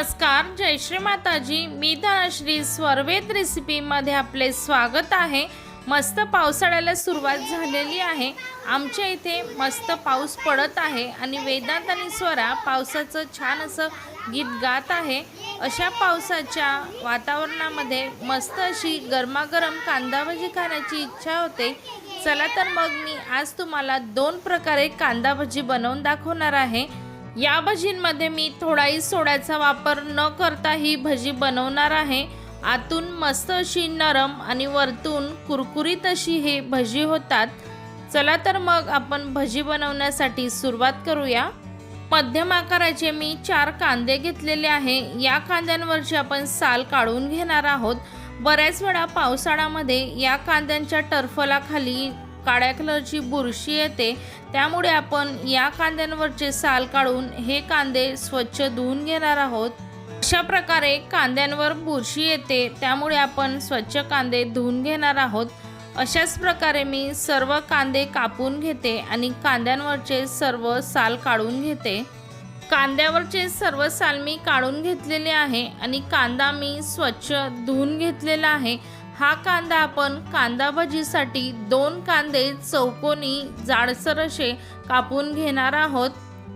नमस्कार जय श्री माताजी. मी धनश्री स्वर्वेद रेसिपीमध्ये आपले स्वागत आहे. मस्त पावसाळ्याला सुरुवात झालेली आहे. आमच्या इथे मस्त पाऊस पडत आहे आणि वेदांत आणि स्वरा पावसाचं छान असं गीत गात आहे. अशा पावसाच्या वातावरणामध्ये मस्त अशी गरमागरम कांदा भजी खाण्याची इच्छा होते. चला तर मग मी आज तुम्हाला दोन प्रकारे कांदा भजी बनवून दाखवणार आहे. या भजींमध्ये मी थोडाही सोड्याचा वापर न करता ही भजी बनवणार आहे. आतून मस्त अशी नरम आणि वरतून कुरकुरीत अशी हे भजी होतात. चला तर मग आपण भजी बनवण्यासाठी सुरुवात करूया. मध्यम आकाराचे मी चार कांदे घेतलेले आहे. या कांद्यांवरची आपण साल काढून घेणार आहोत. बऱ्याच वेळा पावसाळ्यामध्ये या कांद्यांच्या टर्फलाखाली काळ्या कलरची बुरशी येते. त्यामुळे आपण या कांद्यांवरचे साल काढून हे कांदे स्वच्छ धुवून घेणार आहोत. अशा प्रकारे कांद्यांवर बुरशी येते. त्यामुळे आपण स्वच्छ कांदे धुवून घेणार आहोत. अशाच प्रकारे मी सर्व कांदे कापून घेते आणि कांद्यांवरचे सर्व साल काढून घेते. कांद्यावरचे सर्व साल मी काढून घेतलेले आहे आणि कांदा मी स्वच्छ धुवून घेतलेला आहे. हा कांदा आपण कांदा भजीसाठी दोन कांदे चौकोनी जाडसर असे कापून घेणार आहोत.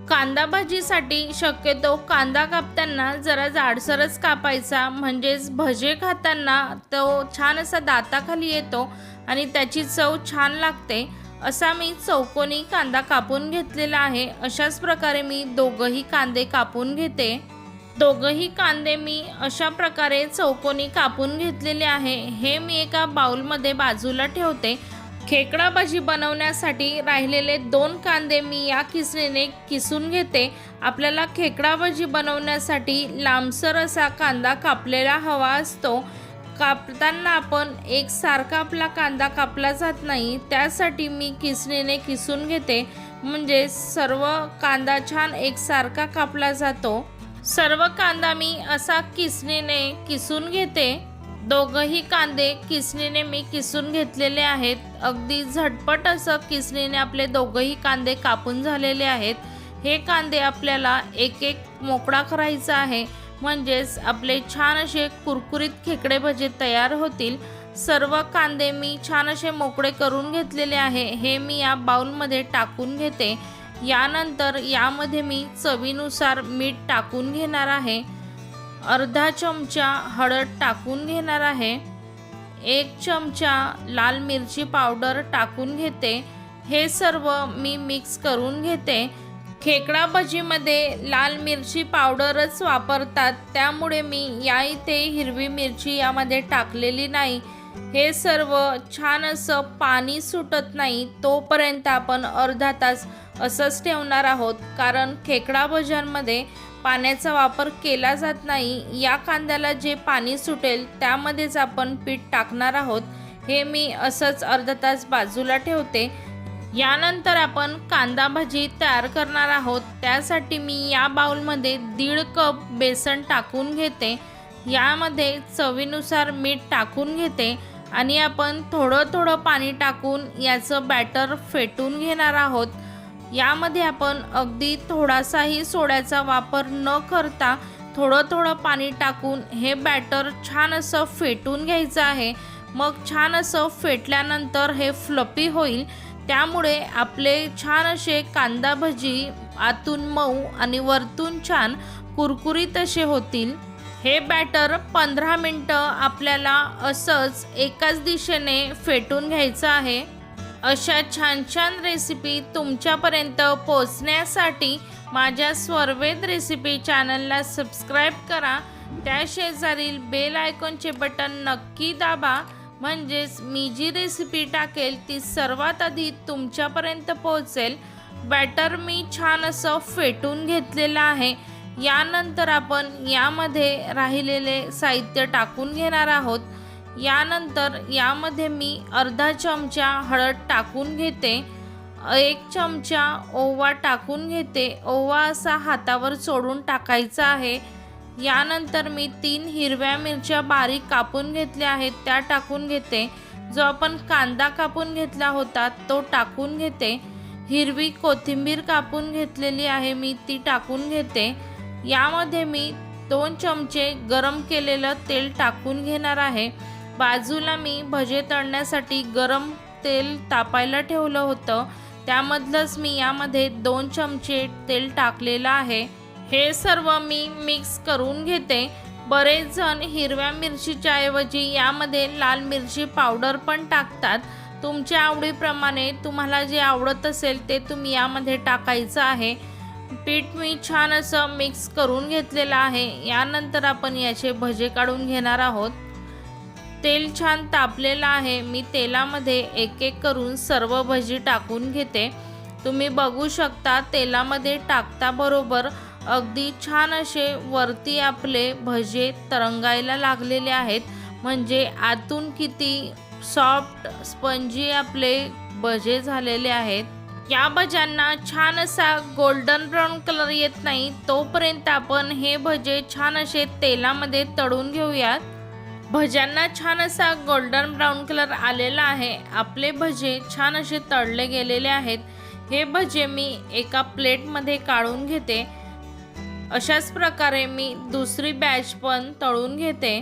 कांदा भाजीसाठी शक्यतो कांदा कापताना जरा जाडसरच कापायचा म्हणजेच भजे खाताना तो छान असा दाताखाली येतो आणि त्याची चव छान लागते. असा मी चौकोनी कांदा कापून घेतलेला आहे. अशाच प्रकारे मी दोघंही कांदे कापून घेते. दोघंही कांदे मी अशा प्रकारे चौकोनी कापून घेतलेले आहे. हे मी एका बाउलमध्ये बाजूला ठेवते. खेकडा भाजी बनवण्यासाठी राहिलेले दोन कांदे मी या किसणीने किसून घेते. आपल्याला खेकडा भाजी बनवण्यासाठी लांबसर असा कांदा कापलेला हवा असतो. कापताना आपण एक सारखा आपला कांदा कापला जात नाही. त्यासाठी मी किसणीने किसून घेते. म्हणजे सर्व कांदा छान एकसारखा कापला जातो. सर्व कांदा मी असा किसणीने किसून घेते. दोघंही कांदे किसणीने मी किसून घेतलेले आहेत. अगदी झटपट असं किसणीने आपले दोघंही कांदे कापून झालेले आहेत. हे कांदे आपल्याला एक एक मोकळा करायचा आहे. म्हणजेच आपले छान असे कुरकुरीत खेकडे भजे तयार होतील. सर्व कांदे मी छान असे मोकळे करून घेतलेले आहे. हे मी या बाउलमध्ये टाकून घेते. यानंतर यामध्ये मी चवीनुसार मीठ टाकून घेणार आहे. अर्धा चमचा हळद टाकून घेणार आहे. एक चमचा लाल मिरची पावडर टाकून घेते. हे सर्व मी मिक्स करून घेते. खेकडा भजीमध्ये लाल मिरची पावडरच वापरतात. त्यामुळे मी या इथे हिरवी मिरची यामध्ये टाकलेली नाही. हे सर्व छान असं पाणी सुटत नाही तोपर्यंत आपण अर्धा तास असंच ठेवणार आहोत. कारण खेकडा भजनमध्ये पाण्याचा वापर केला जात नाही. या कांद्याला जे पाणी सुटेल त्यामध्येच आपण पीठ टाकणार आहोत. हे मी असंच अर्धा तास बाजूला ठेवते. यानंतर आपण कांदा भाजी तयार करणार आहोत. त्यासाठी मी या बाउलमध्ये दीड कप बेसन टाकून घेते. यामध्ये चवीनुसार मीठ टाकून घेते आणि आपण थोडं थोडं पाणी टाकून याचं बॅटर फेटून घेणार आहोत. यामध्ये आपण अगदी थोडासाही सोड्याचा वापर न करता थोडं थोडं पाणी टाकून हे बॅटर छान असं फेटून घ्यायचं आहे. मग छान असं फेटल्यानंतर हे फ्लपी होईल. त्यामुळे आपले छान असे कांदा भजी आतून मऊ आणि वरतून छान कुरकुरीत असे होतील. हे बॅटर पंधरा मिनटं आपल्याला असंच एकाच दिशेने फेटून घ्यायचं आहे. अशा छान छान रेसिपी तुमच्यापर्यंत पोचण्यासाठी माझ्या स्वर्वेद रेसिपी चॅनलला सबस्क्राईब करा. त्या शेजारील बेल आयकॉनचे बटन नक्की दाबा. म्हणजेच मी जी रेसिपी टाकेल ती सर्वात आधी तुमच्यापर्यंत पोहोचेल. बॅटर मी छान असं फेटून घेतलेलं आहे. यानंतर आपण यामध्ये राहिलेले साहित्य टाकून घेणार आहोत. यानंतर यामध्ये मी अर्धा चमचा हळद टाकून घेते. एक चमचा ओवा टाकून घेते. ओवा असा हातावर सोडून टाकायचा आहे. यानंतर मी तीन हिरव्या मिरच्या बारीक कापून घेतल्या आहेत. त्या टाकून घेते. जो आपण कांदा कापून घेतला होता तो टाकून घेते. हिरवी कोथिंबीर कापून घेतलेली आहे मी ती टाकून घेते. यामध्ये मी दोन चमचे गरम केलेलं तेल टाकून घेणार आहे. बाजूला मी भजे तळण्यासाठी गरम तेल तापायला ठेवलं होतं. त्यामधलंच मी यामध्ये दोन चमचे तेल टाकलेलं आहे. हे सर्व मी मिक्स करून घेते. बरेच जण हिरव्या मिरचीच्या ऐवजी यामध्ये लाल मिरची पावडर पण टाकतात. तुमच्या आवडीप्रमाणे तुम्हाला जे आवडत असेल ते तुम्ही यामध्ये टाकायचं आहे. पीठ मी छान असं मिक्स करून घेतलेलं आहे. यानंतर आपण याचे भजे काढून घेणार आहोत. तेल छान तापलेलं आहे. मी तेलामध्ये एक एक करून सर्व भजी टाकून घेते. तुम्ही बघू शकता तेलामध्ये टाकता बरोबर अगदी छान असे वरती आपले भजे तरंगायला लागलेले आहेत. म्हणजे आतून किती सॉफ्ट स्पंजी आपले भजे झालेले आहेत. या भज्यांना छान असा गोल्डन ब्राऊन कलर येत नाही तोपर्यंत आपण हे भजे छान असे तेलामध्ये तळून घेऊयात. भज्यांना छान असा गोल्डन ब्राऊन कलर आलेला आहे. आपले भजे छान असे तळले गेलेले आहेत. हे भजे मी एका प्लेटमध्ये काढून घेते. अशाच प्रकारे मी दुसरी बॅच पण तळून घेते.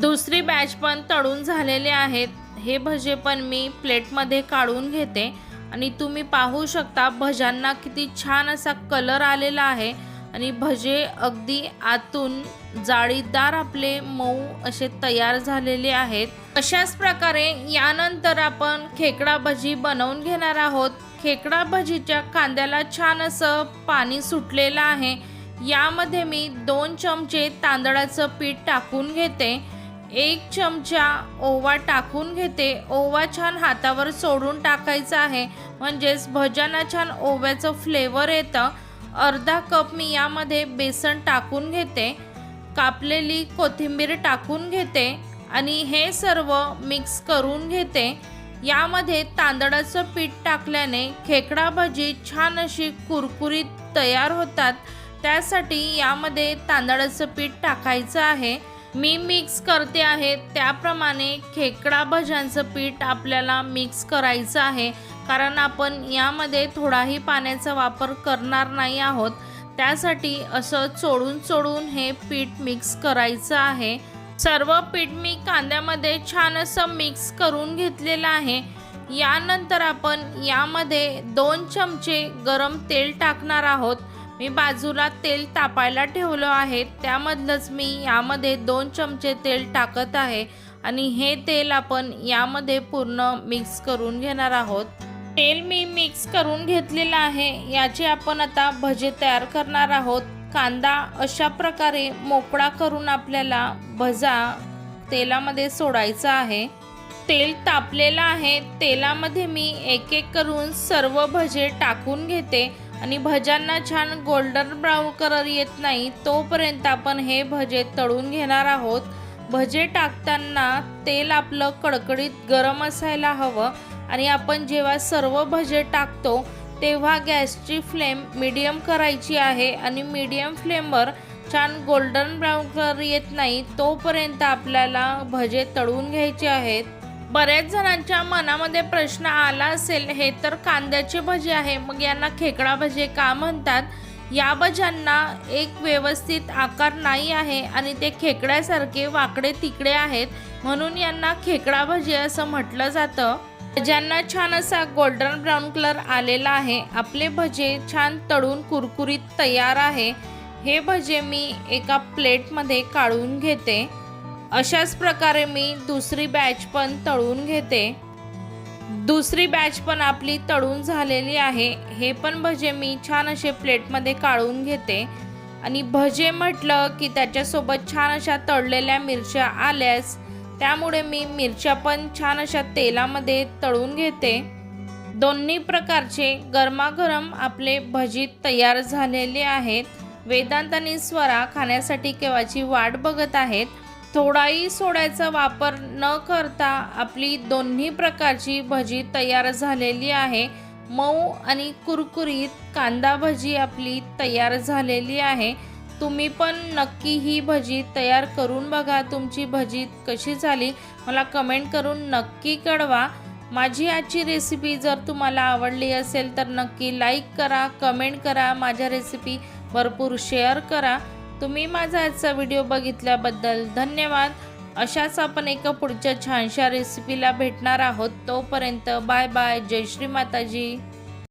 दुसरी बॅच पण तळून झालेले आहेत. हे भजे पण मी प्लेटमध्ये काढून घेते. आणि तुम्ही पाहू शकता भज्यांना किती छान असा कलर आलेला आहे. आणि भजे अगदी आतून जाळीदार आपले मऊ असे तयार झालेले आहेत. अशाच प्रकारे यानंतर आपण खेकडा भजी बनवून घेणार आहोत. खेकडा भजीच्या कांद्याला छान असं पाणी सुटलेलं आहे. यामध्ये मी दोन चमचे तांदळाचं पीठ टाकून घेते. एक चमचा ओवा टाकून घेते. ओवा छान हातावर सोडून टाकायचा आहे. म्हणजेच भजना छान ओव्याचं फ्लेवर येतं. अर्धा कप मी यामध्ये बेसन टाकून घेते. कापलेली कोथिंबीर टाकून घेते आणि हे सर्व मिक्स करून घेते. यामध्ये तांदळाचं पीठ टाकल्याने खेकडा भजी छान अशी कुरकुरीत तयार होतात. त्यासाठी यामध्ये तांदळाचं पीठ टाकायचं आहे. मी मिक्स करते आहे. त्याप्रमाणे खेकडा भज्यांचं पीठ आपल्याला मिक्स करायचं आहे. कारण आपण यामध्ये थोडाही पाण्याचा वापर करणार नाही आहोत. त्यासाठी असं चोडून चोडून हे पीठ मिक्स करायचं आहे. सर्व पीठ मी कांद्यामध्ये छान असं मिक्स करून घेतलेलं आहे. यानंतर आपण यामध्ये दोन चमचे गरम तेल टाकणार आहोत. मी बाजूला तेल तापायला ठेवलं आहे. त्यामधलंच मी यामध्ये दोन चमचे तेल टाकत आहे आणि हे तेल आपण यामध्ये पूर्ण मिक्स करून घेणार आहोत. तेल मी मिक्स करून घेतलेलं आहे. याचे आपण आता भजे तयार करणार आहोत. कांदा अशा प्रकारे मोकळा करून आपल्याला भजा तेलामध्ये सोडायचा आहे. तेल तापलेलं आहे. तेलामध्ये मी एक एक करून सर्व भजे टाकून घेते. आणि भज्यांना छान गोल्डन ब्राऊन कलर येत नाही तोपर्यंत आपण हे भजे तळून घेणार आहोत. भजे टाकताना तेल आपलं कडकडीत गरम असायला हवं आणि आपण जेव्हा सर्व भजे टाकतो तेव्हा गॅसची फ्लेम मीडियम करायची आहे आणि मीडियम फ्लेमवर छान गोल्डन ब्राऊन कलर येत नाही तोपर्यंत आपल्याला भजे तळून घ्यायचे आहेत. बऱ्याच जणांच्या मनामध्ये प्रश्न आला असेल हे तर कांद्याचे भजे आहे. मग यांना खेकडा भजे का म्हणतात? या भज्यांना एक व्यवस्थित आकार नाही आहे आणि ते खेकड्यासारखे वाकडे तिकडे आहेत म्हणून यांना खेकडा भजे असं म्हटलं जातं. भज्यांना छान असा गोल्डन ब्राऊन कलर आलेला आहे. आपले भजे छान तळून कुरकुरीत तयार आहे. हे भजे मी एका प्लेटमध्ये काढून घेते. अशाच प्रकारे मी दुसरी बॅच पण तळून घेते. दुसरी बॅच पण आपली तळून झालेली आहे. हे पण भजे मी छान असे प्लेटमध्ये काढून घेते. आणि भजे म्हटलं की त्याच्यासोबत छान अशा तळलेल्या मिरच्या आल्यास त्यामुळे मी मिरच्या पण छान अशा तेलामध्ये तळून घेते. दोन्ही प्रकारचे गरमागरम आपले भजी तयार झालेले आहेत. वेदांत आणि स्वरा खाण्यासाठी केव्हाची वाट बघत आहेत? थोडाही सोड्याचा वापर न करता आपली दोन्ही प्रकारची भजी तयार झालेली आहे. मऊ आणि कुरकुरीत कांदा भजी आपली तयार झालेली आहे. तुम्ही पण नक्की ही भजी तयार करून बघा. तुमची भजी कशी झाली मला कमेंट करून नक्की कळवा. माझी आजची रेसिपी जर तुम्हाला आवडली असेल तर नक्की लाईक करा कमेंट करा. माझ्या रेसिपी भरपूर शेअर करा. तुम्ही माझा आजचा व्हिडिओ बघितल्याबद्दल धन्यवाद. अशाच आपण एका पुढच्या छानशा रेसिपीला भेटणार आहोत. तोपर्यंत बाय बाय. जय श्री माताजी.